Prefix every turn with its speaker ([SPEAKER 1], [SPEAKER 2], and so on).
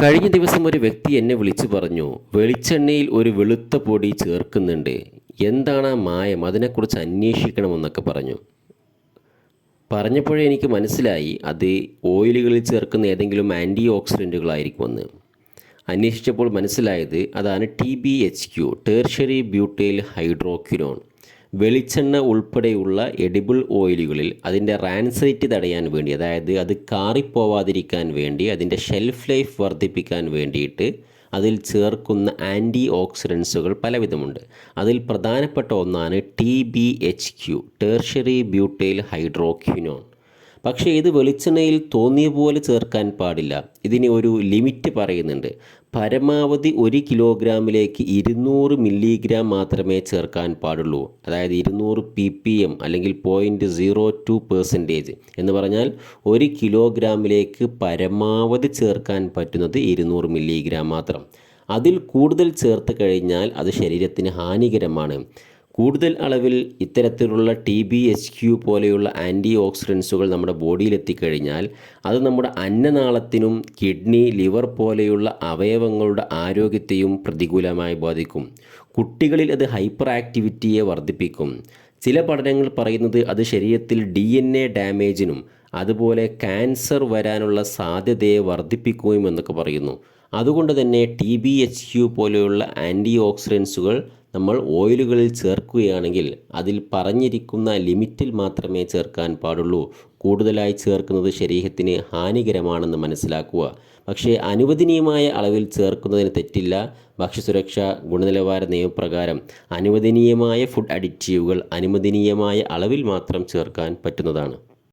[SPEAKER 1] കഴിഞ്ഞ ദിവസം ഒരു വ്യക്തി എന്നെ വിളിച്ചു പറഞ്ഞു വെളിച്ചെണ്ണയിൽ ഒരു വെളുത്ത പൊടി ചേർക്കുന്നുണ്ട്. എന്താണ് ആ മായം? അതിനെക്കുറിച്ച് അന്വേഷിക്കണമെന്നൊക്കെ പറഞ്ഞു. പറഞ്ഞപ്പോഴേ എനിക്ക് മനസ്സിലായി അത് ഓയിലുകളിൽ ചേർക്കുന്ന ഏതെങ്കിലും ആന്റി ഓക്സിഡന്റുകളായിരിക്കുമെന്ന് അന്വേഷിച്ചപ്പോൾ മനസ്സിലായത് അതാണ് T B H Q tertiary butyl hydroquinone വെളിച്ചെണ്ണ ഉൾപ്പെടെയുള്ള എഡിബിൾ ഓയിലുകളിൽ അതിന്റെ റാൻസൈറ്റ് തടയാൻ വേണ്ടി അതായത് അത് കാറിപ്പോവാതിരിക്കാൻ വേണ്ടി അതിന്റെ ഷെൽഫ് ലൈഫ് വർദ്ധിപ്പിക്കാൻ വേണ്ടിയിട്ട് അതിൽ ചേർക്കുന്ന ആന്റി ഓക്സിഡൻസുകൾ പലവിധമുണ്ട്. അതിൽ പ്രധാനപ്പെട്ട ഒന്നാണ് T B H Q tertiary butyl hydroquinone പക്ഷേ ഇത് വെളിച്ചെണ്ണയിൽ തോന്നിയ പോലെ ചേർക്കാൻ പാടില്ല. ഇതിന് ഒരു ലിമിറ്റ് പറയുന്നുണ്ട്. പരമാവധി ഒരു കിലോഗ്രാമിലേക്ക് ഇരുന്നൂറ് മില്ലിഗ്രാം മാത്രമേ ചേർക്കാൻ പാടുള്ളൂ. അതായത് ഇരുന്നൂറ് പി പി എം അല്ലെങ്കിൽ പോയിന്റ് സീറോ ടു പെർസെന്റേജ് എന്ന് പറഞ്ഞാൽ ഒരു കിലോഗ്രാമിലേക്ക് പരമാവധി ചേർക്കാൻ പറ്റുന്നത് ഇരുന്നൂറ് മില്ലിഗ്രാം മാത്രം. അതിൽ കൂടുതൽ ചേർത്ത് കഴിഞ്ഞാൽ അത് ശരീരത്തിന് ഹാനികരമാണ്. കൂടുതൽ അളവിൽ ഇത്തരത്തിലുള്ള ടി ബി എച്ച് ക്യു പോലെയുള്ള ആന്റി ഓക്സിഡൻസുകൾ നമ്മുടെ ബോഡിയിൽ എത്തിക്കഴിഞ്ഞാൽ അത് നമ്മുടെ അന്നനാളത്തിനും കിഡ്നി ലിവർ പോലെയുള്ള അവയവങ്ങളുടെ ആരോഗ്യത്തെയും പ്രതികൂലമായി ബാധിക്കും. കുട്ടികളിൽ അത് ഹൈപ്പർ ആക്ടിവിറ്റിയെ വർദ്ധിപ്പിക്കും. ചില പഠനങ്ങൾ പറയുന്നത് അത് ശരീരത്തിൽ ഡി എൻ എ ഡാമേജിനും അതുപോലെ ക്യാൻസർ വരാനുള്ള സാധ്യതയെ വർദ്ധിപ്പിക്കുകയും എന്നൊക്കെ പറയുന്നു. അതുകൊണ്ട് തന്നെ ടി ബി എച്ച് ക്യു പോലെയുള്ള ആന്റി ഓക്സിഡൻസുകൾ നമ്മൾ ഓയിലുകളിൽ ചേർക്കുകയാണെങ്കിൽ അതിൽ പറഞ്ഞിരിക്കുന്ന ലിമിറ്റിൽ മാത്രമേ ചേർക്കാൻ പാടുള്ളൂ. കൂടുതലായി ചേർക്കുന്നത് ശരീരത്തിന് ഹാനികരമാണെന്ന് മനസ്സിലാക്കുക. പക്ഷേ അനുവദനീയമായ അളവിൽ ചേർക്കുന്നതിന് തെറ്റില്ല. ഭക്ഷ്യസുരക്ഷ ഗുണനിലവാര നിയമപ്രകാരം അനുവദനീയമായ ഫുഡ് അഡിക്റ്റീവുകൾ അനുവദനീയമായ അളവിൽ മാത്രം ചേർക്കാൻ പറ്റുന്നതാണ്.